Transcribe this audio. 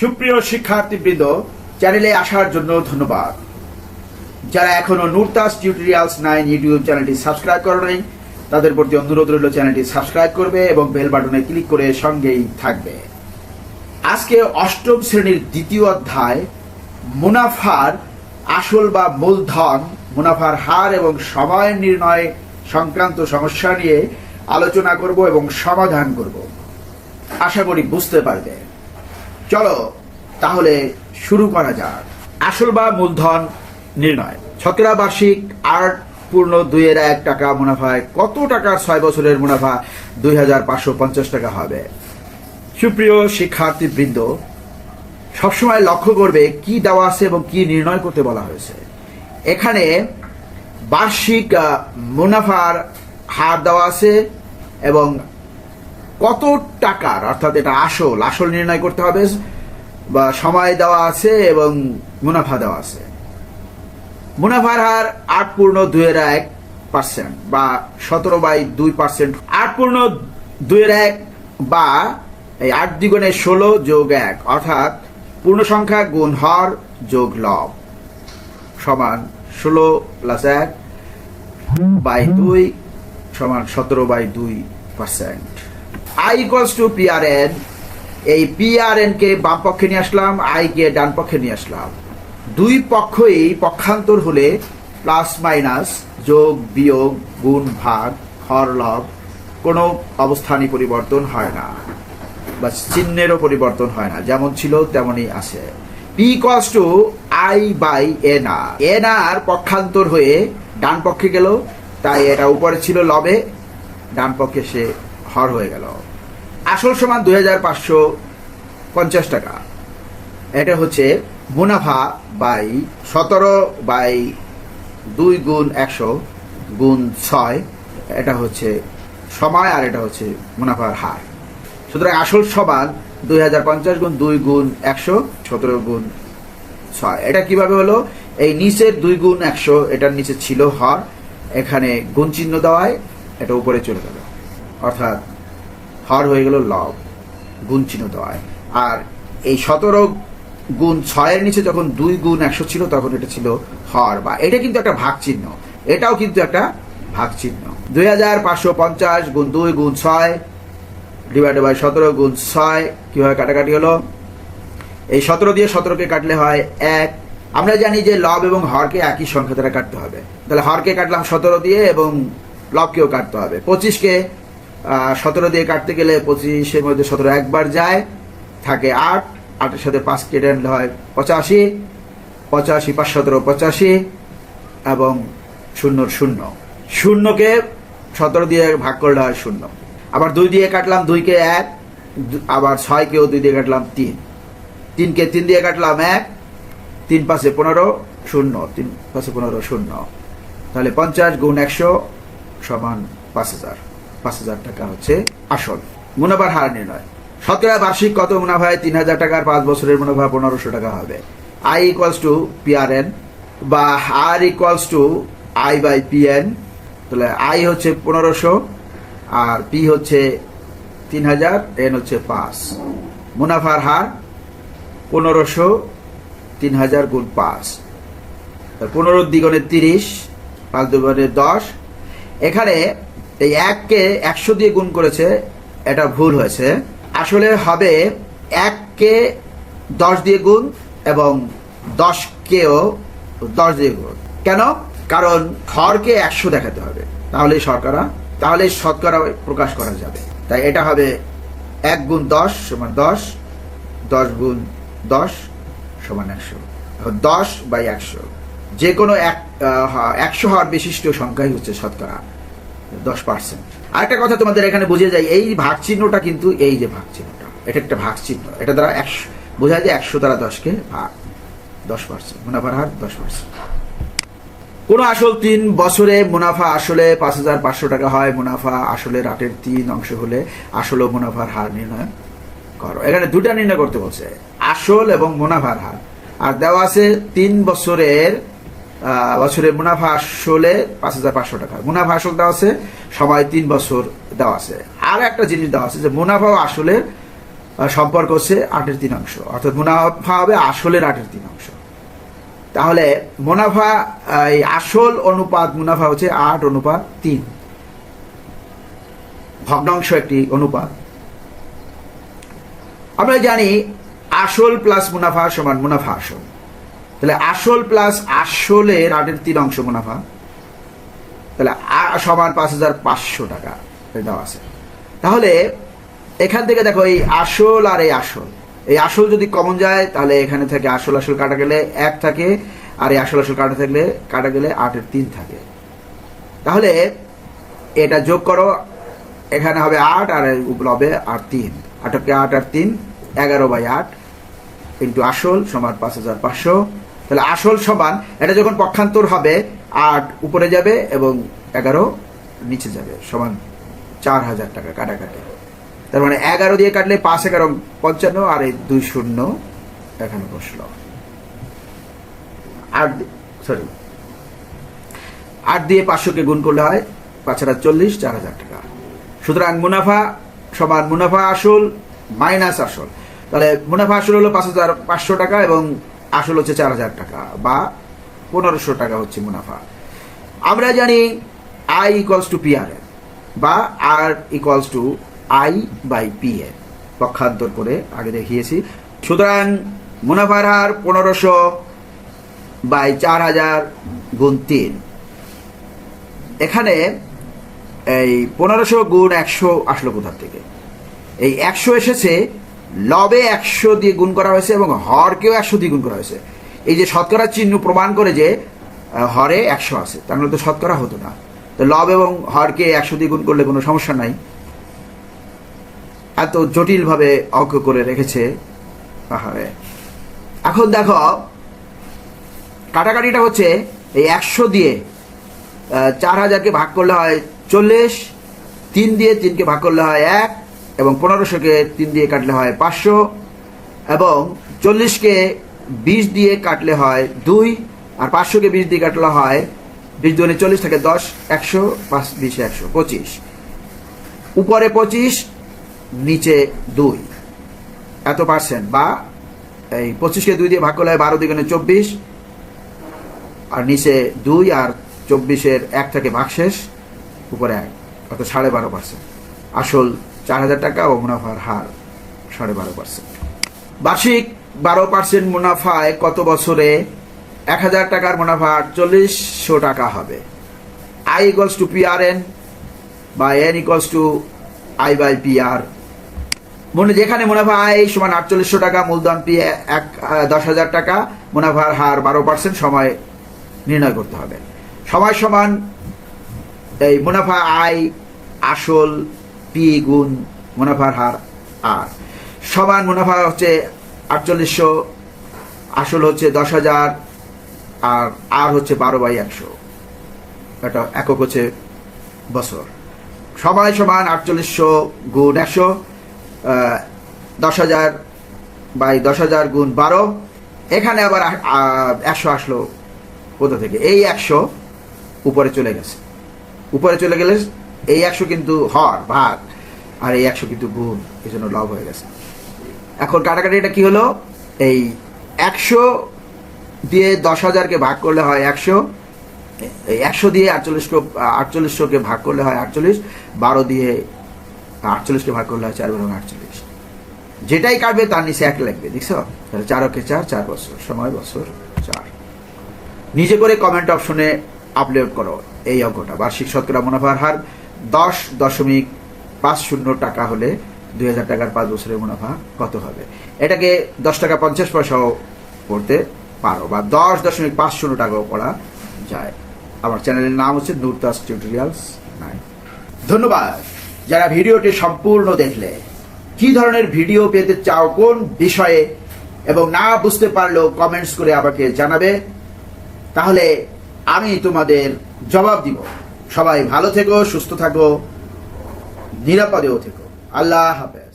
সুপ্রিয় শিক্ষার্থীবৃন্দ চ্যানেলে আসার জন্য ধন্যবাদ। যারা এখনও নুরতাস টিউটোরিয়ালস নাইন ইউটিউব চ্যানেলটি সাবস্ক্রাইব করে নেই, তাদের প্রতি অনুরোধ রইল চ্যানেলটি সাবস্ক্রাইব করবে এবং বেল বাটনে ক্লিক করে সঙ্গেই থাকবে। আজকে অষ্টম শ্রেণির দ্বিতীয় অধ্যায়, মুনাফার আসল বা মূলধন মুনাফার হার এবং সময় নির্ণয় সংক্রান্ত সমস্যা নিয়ে আলোচনা করব এবং সমাধান করব। আশা করি বুঝতে পারবে। চলো, তাহলে শুরু করা যাক। আসল বা মূলধন নির্ণয়। শতকরা বার্ষিক আট পূর্ণ দুইয়ের এক টাকা মুনাফায় কত টাকার ছয় বছরের মুনাফা? দুই হাজার পাঁচশো পঞ্চাশ টাকা হবে। সুপ্রিয় শিক্ষার্থী বৃন্দ সবসময় লক্ষ্য করবে কি দেওয়া আছে এবং কি নির্ণয় করতে বলা হয়েছে। এখানে বার্ষিক মুনাফার হার দেওয়া আছে এবং কত টাকার? অর্থাৎ এটা আসল আসল নির্ণয় করতে হবে। বা সময় দেওয়া আছে এবং মুনাফা দেওয়া আছে। মুনাফার হার আট পূর্ণ দুইয়ের এক পার্সেন্ট বা সতেরো বাই দুই পার্সেন্ট আট পূর্ণ দুইয়ের এক বা এই আট দ্বিগুণে ষোলো যোগ এক, অর্থাৎ পূর্ণ সংখ্যা গুণ হর যোগ লব সমান ষোলো প্লাস এক বাই দুই সমান সতেরো বাই দুই percent I equals to PRN এই পিআরএন কে বাম পক্ষে নিয়ে আসলাম আই কে ডান পক্ষে নিয়ে আসলাম। দুই পক্ষই পক্ষান্তর হলে প্লাস মাইনাস যোগ বিয়োগ গুণ ভাগ হর লব কোনো অবস্থানই পরিবর্তন হয় না বা চিহ্নেরও পরিবর্তন হয় না, যেমন ছিল তেমনই আছে। P cos to I by N R N R পক্ষান্তর হয়ে ডান পক্ষে গেল, তাই এটা উপরে ছিল লবে, ডান পক্ষে সে হর হয়ে গেল। আসল সমান দুই হাজার পাঁচশো পঞ্চাশ টাকা। এটা হচ্ছে মুনাফা বাই সতেরো বাই দুই গুণ একশো গুণ ছয়। এটা হচ্ছে সময় আর এটা হচ্ছে মুনাফার হার। সুতরাং আসল সমান দুই হাজার পঞ্চাশ গুণ দুই গুণ একশো সতেরো গুণ ছয়। এটা কীভাবে হলো? এই নিচের দুই গুণ একশো এটার নিচে ছিল হর। এখানে গুণ চিহ্ন দেওয়ায় এটা উপরে চলে গেল অর্থাৎ হর হয়ে গেল লব গুণ চিহ্ন দেওয়ায়। আর এই সতেরো গুণ ছয়ের নিচে যখন দুই গুণ একশো ছিল, তখন এটা ছিল হর বা। এটা কিন্তু একটা ভাগ চিহ্ন এটাও কিন্তু একটা ভাগ চিহ্ন দুই হাজার পাঁচশো পঞ্চাশ গুণ দুই গুণ ছয় ডিভাইডেড বাই সতেরো গুণ ছয় কীভাবে কাটাকাটি হলো? এই সতেরো দিয়ে সতেরোকে কাটলে হয় এক। আমরা জানি যে লব এবং হরকে একই সংখ্যা দ্বারা কাটতে হবে। তাহলে হরকে কাটলাম সতেরো দিয়ে এবং লবকেও কাটতে হবে। পঁচিশকে সতেরো দিয়ে কাটতে গেলে পঁচিশের মধ্যে সতেরো একবার যায়, থাকে আট, আটের সাথে পাঁচ কেটে আনলে হয় পঁচাশি পঁচাশি, পাঁচ সতেরো, পঁচাশি, এবং শূন্য শূন্য। শূন্যকে সতেরো দিয়ে ভাগ করলে হয় শূন্য। আবার দুই দিয়ে কাটলাম দুইকে এক আবার ছয়কেও দুই দিয়ে কাটলাম তিন। তিনকে তিন দিয়ে কাটলাম এক, তিন পাশে পনেরো, শূন্য। তিন পাশে পনেরো, শূন্য। তাহলে পঞ্চাশ গুণ একশো সমান পাঁচ হাজার। পাঁচ হাজার টাকা হচ্ছে আসল। মুনাফার হার নির্ণয়। শতকরা বার্ষিক কত মুনাফায়? তিন হাজার টাকার পাঁচ বছরের মুনাফা পনেরোশো টাকা হবে। আই ইকুয়ালস টু পিআরএন বা R equals to I by PN তাহলে আই হচ্ছে পনেরোশো আর পি হচ্ছে তিন হাজার এন হচ্ছে পাঁচ। মুনাফার হার পনেরোশো তিন হাজার গুণ পাঁচ। পনেরো দ্বিগুণে তিরিশ, পাঁচ দুগুণে দশ। এখানে এই এককে একশো দিয়ে গুণ করেছে, এটা ভুল হয়েছে। আসলে হবে এককে দশ দিয়ে গুণ এবং দশকেও দশ দিয়ে গুণ। কেন? কারণ হরকে একশো দেখাতে হবে। তাহলে শর্করা তাহলে শতকরা প্রকাশ করা যাবে। তাই এটা হবে এক গুণ দশ সমান দশ দশ গুণ দশ সমান একশো। দশ বাই একশো। যে কোনো এক একশো হওয়ার বিশিষ্ট সংখ্যাই হচ্ছে শতকরা। দশ পার্সেন্ট আরেকটা কথা তোমাদের এখানে বুঝে যায় এই ভাগ চিহ্নটা কিন্তু এই যে ভাগ চিহ্নটা এটা একটা ভাগ চিহ্ন এটা দ্বারা একশো বোঝা যায় একশো দ্বারা দশকে ভাগ, দশ পার্সেন্ট মুনাফার হার দশ পার্সেন্ট কোন আসল তিন বছরে মুনাফা আসলে পাঁচ হাজার পাঁচশো টাকা হয়, মুনাফা আসলে রাটের তিন অংশ হলে আসল ও মুনাফার হার নির্ণয় করো। এখানে দুটা নির্ণয় করতে বলছে, আসল এবং মুনাফার হার। আর দেওয়া আছে তিন বছরের আহ, বছরের মুনাফা আসলে পাঁচ হাজার পাঁচশো টাকা। মুনাফা আসল দেওয়া আছে সময় তিন বছর দেওয়া আছে। আর একটা জিনিস দেওয়া আছে যে মুনাফা আসলে সম্পর্ক হচ্ছে আটের তিন অংশ। অর্থাৎ মুনাফা হবে আসলের আটের তিন অংশ। তাহলে মুনাফা এই আসল অনুপাত মুনাফা হচ্ছে আট অনুপাত তিন। ভগ্নাংশ একটি অনুপাত। আমরা জানি আসল প্লাস মুনাফা সমান মুনাফা আসল। তাহলে আসল প্লাস আসলের আটের তিন অংশ মুনাফা। তাহলে সমান পাঁচ হাজার পাঁচশো টাকা দেওয়া আছে। তাহলে এখান থেকে দেখো এই আসল আর এই আসল। এই আসল যদি কমন যায়, তাহলে এখানে থেকে আসল আসল কাটা গেলে এক থাকে, আর এই আসল আসল কাটা থাকলে, কাটা গেলে আটের তিন থাকে। তাহলে এটা যোগ করো, এখানে হবে আট, আর উপরে হবে আর তিন। আটকে আট আর তিন, এগারো বাই আট ইন্টু আসল সমান পাঁচ হাজার পাঁচশো। তাহলে আসল সমান, এটা যখন পক্ষান্তর হবে, আট উপরে যাবে এবং এগারো নিচে যাবে, সমান চার হাজার টাকা কাটাকাটি। তার মানে এগারো দিয়ে কাটলে পাঁচ এগারো পঞ্চান্ন, আর এই দুই শূন্য এখানে বসল। আট সরি আট দিয়ে পাঁচশোকে গুণ করলে হয় পাঁচ হাজার চল্লিশ, চার হাজার টাকা। সুতরাং মুনাফা সমান, মুনাফা আসল মাইনাস আসল। তাহলে মুনাফা আসল হলো পাঁচ হাজার পাঁচশো টাকা এবং আসল হচ্ছে চার হাজার টাকা বা পনেরোশো টাকা হচ্ছে মুনাফা। আমরা জানি I equals to P R বা R equals to I by P এ পক্ষান্তর করে আগে দেখিয়েছি। সুতরাং মুনাফার হার পনেরোশো বাই চার হাজার গুণ তিন। এখানে এই পনেরোশো গুণ একশো আসলো কোথার থেকে? এই একশো এসেছে লবে একশো দিয়ে গুণ করা হয়েছে এবং হরকেও একশো দিয়ে গুণ করা হয়েছে। এই যে শতকরা চিহ্ন প্রমাণ করে যে হরে একশো আছে, তার মানে তো শতকরা হতো না। তো লব এবং হরকে একশো দিয়ে গুণ করলে কোনো সমস্যা নাই। এত জটিলভাবে অঙ্ক করে রেখেছে এখন দেখো, কাটাকাটিটা হচ্ছে এই একশো দিয়ে চার হাজারকে ভাগ করলে হয় চল্লিশ, তিন দিয়ে তিনকে ভাগ করলে হয় এক এবং পনেরোশোকে তিন দিয়ে কাটলে হয় পাঁচশো, এবং চল্লিশকে বিশ দিয়ে কাটলে হয় দুই, আর পাঁচশোকে বিশ দিয়ে কাটলে হয় বিশ দুগুণে চল্লিশ থেকে দশ, একশো পাঁচ বিশ একশো পঁচিশ। উপরে পঁচিশ, নিচে দুই। এত পার্সেন্ট বা এই পঁচিশকে দুই দিয়ে ভাগ করলে হয় বারো দিগুণে চব্বিশ, আর নিচে দুই, আর চব্বিশের এক থেকে ভাগশেষ, উপরে এক অত সাড়ে বারো পার্সেন্ট আসল চার হাজার টাকা ও মুনাফার হার সাড়ে বারো পার্সেন্ট বার্ষিক বারো পার্সেন্ট মুনাফায় কত বছরে এক হাজার টাকার মুনাফা আটচল্লিশশো টাকা হবে? I equals to P R N বা N equals to I by P R মনে যেখানে মুনাফা আয় সমান আটচল্লিশশো টাকা, মূলধন পি এক দশ হাজার টাকা, মুনাফার হার বারো পার্সেন্ট সময় নির্ণয় করতে হবে। সময় সমান এই মুনাফা আয় আসল পি গুণ মুনাফার হার আর। সমান মুনাফা হচ্ছে আটচল্লিশশো, আসল হচ্ছে দশ হাজার, আর আর হচ্ছে বারো বাই একশো। এটা একক হচ্ছে বছর। সময় সমান আটচল্লিশশো গুণ একশো দশ হাজার বাই দশ হাজার গুণ বারো। এখানে আবার একশো আসলো কোথা থেকে? এই একশো উপরে চলে গেছে। উপরে চলে গেলে এই একশো কিন্তু হর ভাগ আর এই একশো কিন্তু গুণ, এই জন্য লব হয়ে গেছে। এখন কাটাকাটিটা কি হলো? এই একশো দিয়ে দশ হাজারকে ভাগ করলে হয় একশো, এই একশো দিয়ে আটচল্লিশকে আটচল্লিশশোকে ভাগ করলে হয় আটচল্লিশ, বারো দিয়ে আটচল্লিশকে ভাগ করলে হয় চার বারো আটচল্লিশ। যেটাই কাটবে তার নিচে এক লাগবে, দেখছ? তাহলে চার ওকে চার চার বছর, সময় বছর, চার। নিজে করে কমেন্ট অপশনে আপলোড করো এই অঙ্কটা। বার্ষিক শতকরা মুনাফার হার দশ দশমিক পাঁচ শূন্য টাকা হলে দুই হাজার টাকার পাঁচ বছরের মুনাফা কত হবে? এটাকে দশ টাকা পঞ্চাশ পয়সাও পড়তে পারো বা দশ দশমিক পাঁচ শূন্য টাকাও পড়া যায়। আমার চ্যানেলের নাম হচ্ছে নুরতাস টিউটোরিয়ালস নাইন। ধন্যবাদ। যারা ভিডিওটি সম্পূর্ণ দেখলে, কি ধরনের ভিডিও পেতে চাও, কোন বিষয়ে, এবং না বুঝতে পারলেও কমেন্টস করে আমাকে জানাবে, তাহলে আমি তোমাদের জবাব দিব। সবাই ভালো থেকো সুস্থ থাকো নিরাপদেও থেকো। আল্লাহ হাফেজ।